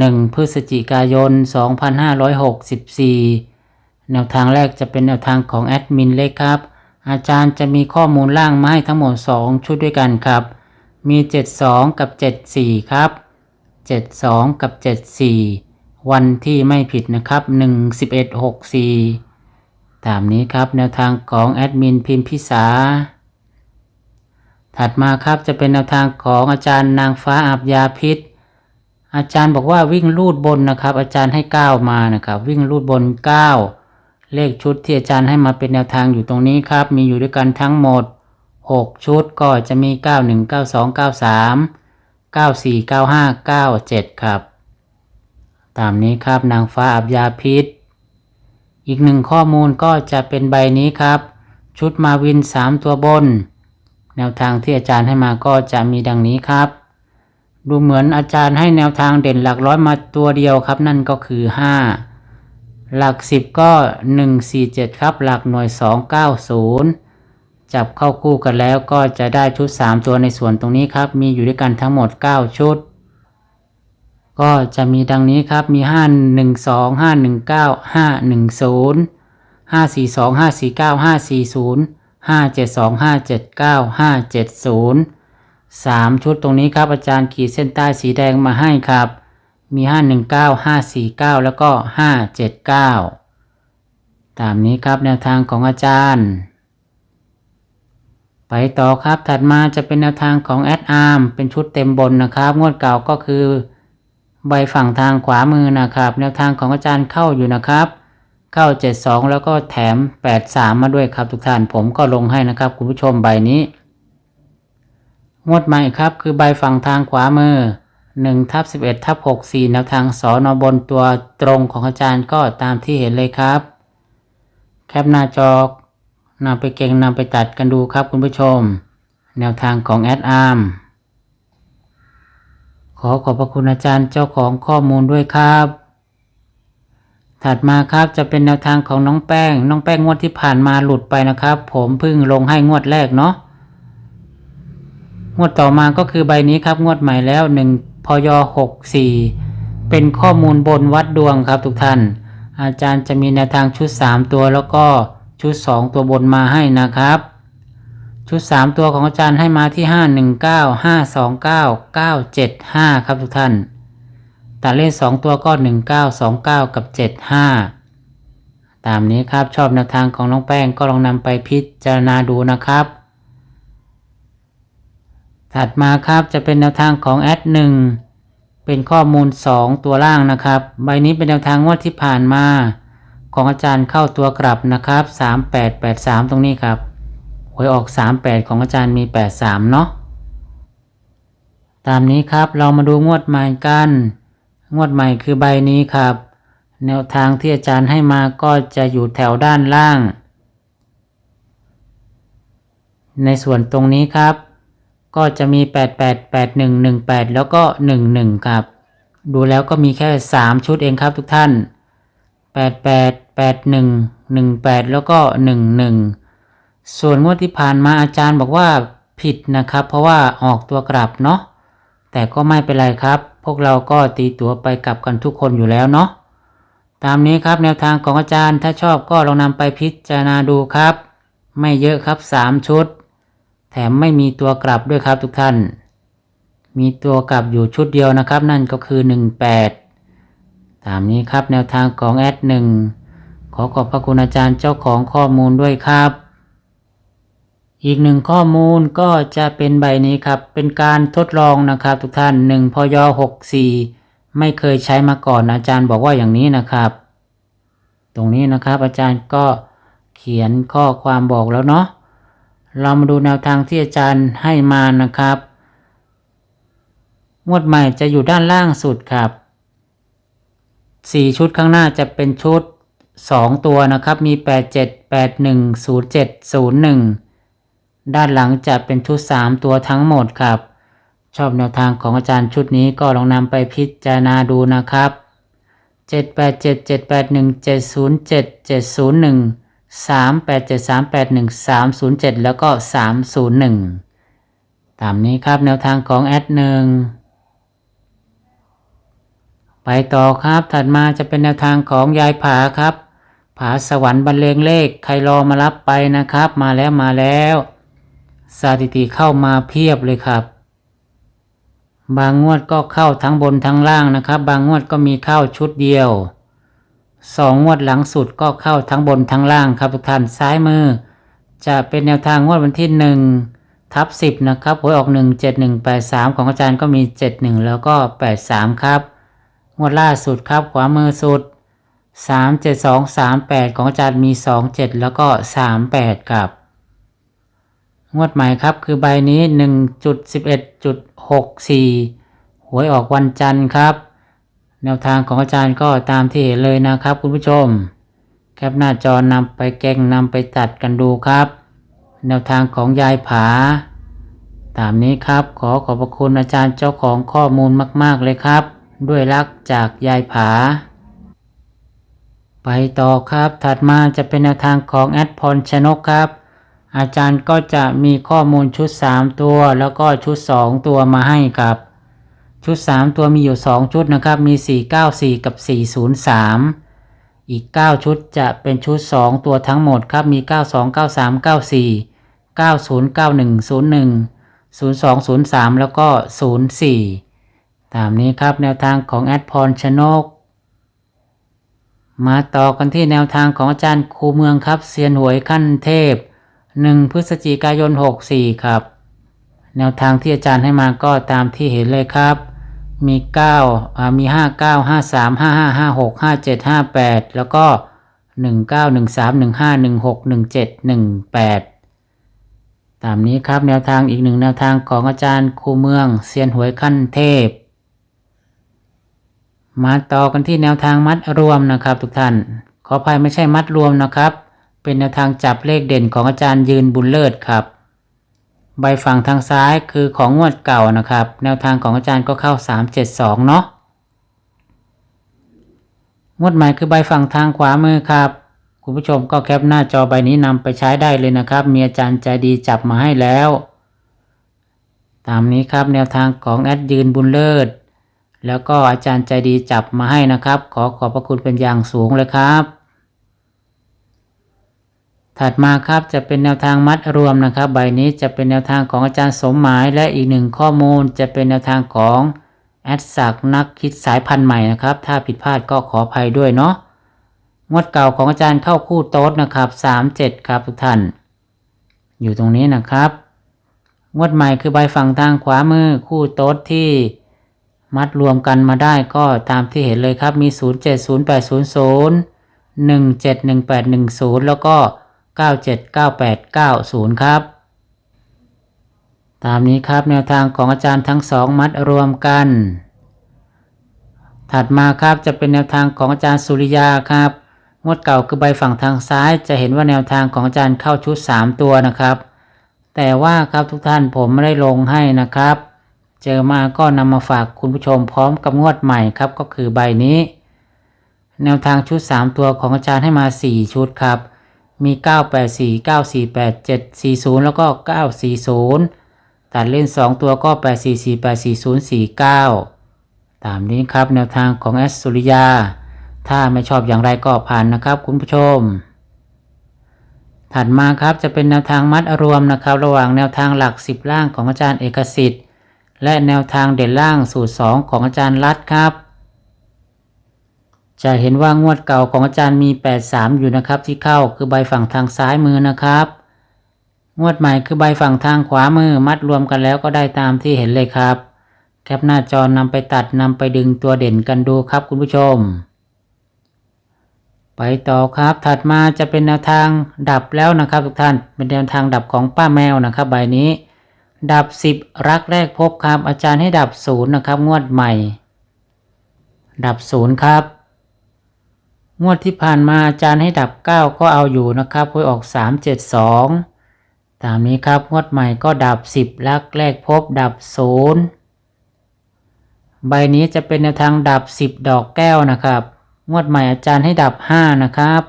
1 พฤศจิกายน 2564 แนวทางแรกจะเป็นแนวทางของแอดมินเล็กครับ อาจารย์จะมีข้อมูลล่างมาให้ทั้งหมด 2 ชุดด้วยกันครับ มี 72 กับ 74 ครับ 72 กับ 74 วันที่ไม่ผิดนะครับ 1 11 64 ตามนี้ครับแนวทางของแอดมินพิมพิสาถัดมาครับจะเป็นแนวทางของอาจารย์นางฟ้าอาบยาพิษ อาจารย์บอกว่าวิ่งลูดบนนะครับ อาจารย์ให้ก้าวมานะครับ วิ่งลูดบน 9 เลขชุดที่อาจารย์ให้มาเป็นแนวทางอยู่ตรงนี้ครับ มีอยู่ด้วยกันทั้งหมด 6 ชุดก็จะมี 91 92 93 94 95 97 ครับ ตามนี้ครับนางฟ้าอาบยาพิษ อีกหนึ่งข้อมูลก็จะเป็นใบนี้ครับ ชุดมาวิน 3 ตัวบน แนวทางที่อาจารย์ให้มาก็จะมีดังนี้ครับ ดูเหมือนอาจารย์ให้แนวทางเด่นหลักร้อยมาตัวเดียวครับ นั่นก็คือ 5 หลัก 10 ก็ 147 ครับ หลักหน่วย 290 จับเข้าคู่กันแล้วก็จะได้ชุด 3 ตัวในส่วนตรงนี้ครับ มีอยู่ด้วยกันทั้งหมด 9 ชุด ก็จะมีดังนี้ครับมี 512 519 510 542 549 540ห้าเจ็ดสามชุดตรงนี้ครับอาจารย์ขีดเส้นใต้สีแดงมาให้ครับ มีห้าหนึ่งเก้าห้าสี่เก้าแล้วก็ห้าเจ็ดเก้าตามนี้ครับแนวทางของอาจารย์ ไปต่อครับถัดมาจะเป็นแนวทางของแอดอาร์มเป็นชุดเต็มบนนะครับ งวดเก่าก็คือใบฝั่งทางขวามือนะครับ แนวทางของอาจารย์เข้าอยู่นะครับเข้า72 แล้วก็แถม 83 มาด้วยครับทุกท่านผมก็ลงให้นะครับ คุณผู้ชมใบนี้ งวดใหม่ครับคือใบฝั่งทางขวามือ1ทับ11ทับ64แนวทางสอนอบนตัวตรงของอาจารย์ก็ตามที่เห็นเลยครับ แคปหน้าจอนำไปเก่งนำไปตัดกันดูครับคุณผู้ชม แนวทางของแอดอาร์มขอขอบพระคุณอาจารย์เจ้าของข้อมูลด้วยครับ ถัดมาครับจะเป็นแนวทางของน้องแป้ง น้องแป้งงวดที่ผ่านมาหลุดไปนะครับ ผมเพิ่งลงให้งวดแรกเนาะ งวดต่อมาก็คือใบนี้ครับ งวดใหม่แล้ว1พย64 เป็นข้อมูลบนวัดดวงครับทุกท่าน อาจารย์จะมีแนวทางชุด 3 ตัวแล้วก็ชุด 2 ตัวบนมาให้นะครับ ชุด 3 ตัวของอาจารย์ให้มาที่ 519 529 975 ครับทุกท่านตัดเลข2ตัวก็ 1929 กับ 75ตามนี้ครับชอบแนวทางของน้องแป้งก็ลองนำไปพิจารณาดูนะครับ ถัดมาครับจะเป็นแนวทางของแอด1เป็นข้อมูล 2 ตัวล่างนะครับ ใบนี้เป็นแนวทางงวดที่ผ่านมา ของอาจารย์เข้าตัวกลับนะครับ 3883 ตรงนี้ครับหวยออก 38 ของอาจารย์มี 83 เนาะตามนี้ครับเรามาดูงวดใหม่กัน งวดใหม่คือใบนี้ครับ แนวทางที่อาจารย์ให้มาก็จะอยู่แถวด้านล่าง ในส่วนตรงนี้ครับ ก็จะมี 88 81 18 แล้วก็ 11 ครับ ดูแล้วก็มีแค่ 3 ชุดเองครับทุกท่าน 88 81 18 แล้วก็ 11 ส่วนงวดที่ผ่านมาอาจารย์บอกว่าผิดนะครับ เพราะว่าออกตัวกลับเนาะแต่ก็ไม่เป็นไรครับ พวกเราก็ตีตัวไปกลับกันทุกคนอยู่แล้วเนาะตามนี้ครับแนวทางของอาจารย์ถ้าชอบก็ลองนำไปพิจารณาดูครับ ไม่เยอะครับ 3 ชุด แถมไม่มีตัวกลับด้วยครับทุกท่าน มีตัวกลับอยู่ชุดเดียวนะครับ นั่นก็คือ 18 ตามนี้ครับแนวทางของแอด1ขอขอบพระคุณอาจารย์เจ้าของข้อมูลด้วยครับ อีกหนึ่งข้อมูลก็จะเป็นใบนี้ครับ เป็นการทดลองนะครับ ทุกท่าน1พย64 ไม่เคยใช้มาก่อนอาจารย์บอกว่าอย่างนี้นะครับ ตรงนี้นะครับอาจารย์ก็เขียนข้อความบอกแล้วเนาะ เรามาดูแนวทางที่อาจารย์ให้มานะครับ งวดใหม่จะอยู่ด้านล่างสุดครับสี่ชุดข้างหน้าจะเป็นชุดสองตัวนะครับ มีแปดเจ็ดแปดหนึ่งศูนย์เจ็ดศูนย์หนึ่งด้านหลังจะเป็นชุดสามตัวทั้งหมดครับ ชอบแนวทางของอาจารย์ชุดนี้ก็ลองนำไปพิจารณาดูนะครับ 7 8 7 7 3 8 7 3 8 1 3 0 7 แล้วก็ 301 ตามนี้ครับแนวทางของแอดหนึ่งไปต่อครับถัดมาจะเป็นแนวทางของยายผาครับ ผาสวรรค์บรรเลงเลขใครรอมารับไปนะครับ มาแล้วมาแล้วสถิติเข้ามาเพียบเลยครับ บางงวดก็เข้าทั้งบนทั้งล่างนะครับ บางงวดก็มีเข้าชุดเดียว สองงวดหลังสุดก็เข้าทั้งบนทั้งล่างครับทุกท่านซ้ายมือ จะเป็นแนวทางงวดวันที่หนึ่งทับสิบนะครับหวยออกหนึ่งเจ็ดหนึ่งแปดสามของอาจารย์ก็มีเจ็ดหนึ่งแล้วก็แปดสามครับ งวดล่าสุดครับขวามือสุดสามเจ็ดสองสามแปดของอาจารย์มีสองเจ็ดแล้วก็สามแปดครับ งวดใหม่ครับคือใบนี้หนึ่งจุดสิบเอ็ดจุดหกสี่หวยออกวันจันทร์ครับ แนวทางของอาจารย์ก็ตามที่เห็นเลยนะครับ คุณผู้ชม แคปหน้าจอนำไปแกงนำไปตัดกันดูครับ แนวทางของยายผา ตามนี้ครับขอขอบพระคุณอาจารย์เจ้าของข้อมูลมาก ๆ เลยครับ ด้วยรักจากยายผา ไปต่อครับถัดมาจะเป็นแนวทางของแอดพรชนกครับ อาจารย์ก็จะมีข้อมูลชุด 3 ตัว แล้วก็ชุด 2 ตัวมาให้ครับ ชุด 3 ตัวมีอยู่ 2 ชุดนะครับ มี 494 กับ 403 อีก 9 ชุดจะเป็นชุด 2 ตัวทั้งหมดครับ มี 92 93 94 90 91 01 02 03 แล้วก็ 04 ตามนี้ครับแนวทางของแอดพรชนก มาต่อกันที่แนวทางของอาจารย์ครูเมืองครับเซียนหวยขั้นเทพ 1 พฤศจิกายน 64 ครับแนวทางที่อาจารย์ให้มาก็ตามที่เห็นเลยครับ มี9อ่ามี5 9 5 3 5 5 5 6 5 7 5 8แล้วก็1 9 1 3 1 5 1 6 1 7 1 8ตามนี้ครับแนวทางอีกหนึ่งแนวทางของอาจารย์ครูเมืองเซียนหวยขั้นเทพ มาต่อกันที่แนวทางมัดรวมนะครับ ทุกท่าน ขออภัยไม่ใช่มัดรวมนะครับ เป็นแนวทางจับเลขเด่นของอาจารย์ยืนบุญเลิศครับ ใบฝั่งทางซ้ายคือของงวดเก่านะครับ แนวทางของอาจารย์ก็เข้า 372 เนาะงวดใหม่คือใบฝั่งทางขวามือครับ คุณผู้ชมก็แคปหน้าจอใบนี้นำไปใช้ได้เลยนะครับ มีอาจารย์ใจดีจับมาให้แล้ว ตามนี้ครับแนวทางของแอดยืนบุญเลิศ แล้วก็อาจารย์ใจดีจับมาให้นะครับ ขอขอบพระคุณเป็นอย่างสูงเลยครับ ถัดมาครับจะเป็นแนวทางมัดรวมนะครับ ใบนี้จะเป็นแนวทางของอาจารย์สมหมาย และอีกหนึ่งข้อมูลจะเป็นแนวทางของแอดศักนักคิดสายพันธุ์ใหม่นะครับ ถ้าผิดพลาดก็ขออภัยด้วยเนาะงวดเก่าของอาจารย์เข้าคู่โต๊ดนะครับสามเจ็ดครับทุกท่าน อยู่ตรงนี้นะครับ งวดใหม่คือใบฝั่งทางขวามือคู่โต๊ดที่มัดรวมกันมาได้ก็ตามที่เห็นเลยครับมี 0 7 0 8 0 0 1 7 1 8 1 0 แล้วก็ 9 7 9 8 9 0 ครับ ตามนี้ครับแนวทางของอาจารย์ทั้งสองมัดรวมกัน ถัดมาครับจะเป็นแนวทางของอาจารย์สุริยาครับงวดเก่าคือใบฝั่งทางซ้ายจะเห็นว่าแนวทางของอาจารย์เข้าชุด 3 ตัวนะครับ แต่ว่าครับทุกท่านผมไม่ได้ลงให้นะครับ เจอมาก็นำมาฝากคุณผู้ชมพร้อมกับงวดใหม่ครับก็คือใบนี้ แนวทางชุด 3 ตัวของอาจารย์ให้มา 4 ชุดครับ มี 984 9487 40 แล้วก็ 940 ตัดเล่น 2 ตัวก็ 844 840 49 ตามนี้ครับแนวทางของแอสสุริยา ถ้าไม่ชอบอย่างไรก็ผ่านนะครับคุณผู้ชม ถัดมาครับจะเป็นแนวทางมัดรวมนะครับ ระหว่างแนวทางหลัก 10 ล่างของอาจารย์เอกสิทธิ์ และแนวทางเด่นล่างสูตร 2 ของอาจารย์รัดครับ จะเห็นว่างวดเก่าของอาจารย์มี 83 อยู่นะครับ ที่เข้าคือใบฝั่งทางซ้ายมือนะครับ งวดใหม่คือใบฝั่งทางขวามือมัดรวมกันแล้วก็ได้ตามที่เห็นเลยครับ แคปหน้าจอนำไปตัดนำไปดึงตัวเด่นกันดูครับคุณผู้ชม ไปต่อครับถัดมาจะเป็นแนวทางดับแล้วนะครับ ทุกท่านเป็นแนวทางดับของป้าแมวนะครับ ใบนี้ ดับ 10 รักแรกพบครับอาจารย์ให้ดับศูนย์นะครับงวดใหม่ ดับศูนย์ครับ งวดที่ผ่านมาอาจารย์ให้ดับ 9 ก็เอาอยู่นะครับหวยออก 372 ตามนี้ครับงวดใหม่ก็ดับ 10 ลักแรกพบดับ 0 ใบนี้จะเป็นแนวทางดับ 10 ดอกแก้วนะครับ งวดใหม่อาจารย์ให้ดับ 5 นะครับ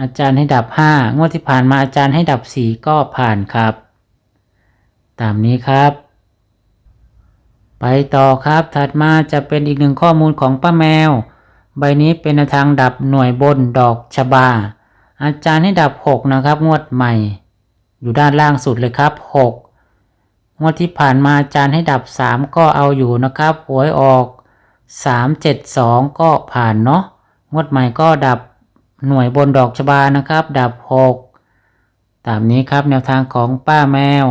อาจารย์ให้ดับ 5 งวดที่ผ่านมาอาจารย์ให้ดับ 4 ก็ผ่านครับ ตามนี้ครับไปต่อครับ ถัดมาจะเป็นอีกหนึ่งข้อมูลของป้าแมว ใบนี้เป็นแนวทางดับหน่วยบนดอกชบา อาจารย์ให้ดับ 6 นะครับ งวดใหม่ อยู่ด้านล่างสุดเลยครับ 6 งวดที่ผ่านมาอาจารย์ให้ดับ 3 ก็เอาอยู่นะครับหวยออก 3 7 2 ก็ผ่านเนาะงวดใหม่ก็ดับหน่วยบนดอกชบานะครับ ดับ 6 ตามนี้ครับแนวทางของป้าแมว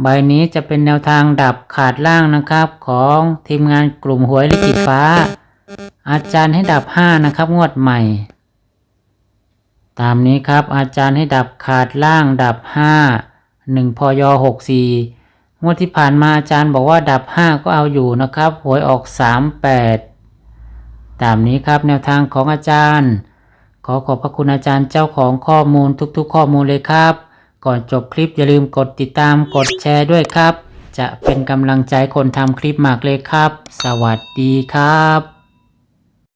ใบนี้จะเป็นแนวทางดับขาดล่างนะครับ ของทีมงานกลุ่มหวยลิขิตฟ้า อาจารย์ให้ดับ5นะครับ งวดใหม่ ตามนี้ครับ อาจารย์ให้ดับขาดล่างดับ5 1พย64งวดที่ผ่านมาอาจารย์บอกว่าดับ5ก็เอาอยู่นะครับหวยออก38ตามนี้ครับแนวทางของอาจารย์ ขอขอบพระคุณอาจารย์เจ้าของข้อมูลทุกๆ ข้อมูลเลยครับ ก่อนจบคลิปอย่าลืมกดติดตามกดแชร์ด้วยครับ จะเป็นกำลังใจคนทำคลิปมากเลยครับ สวัสดีครับ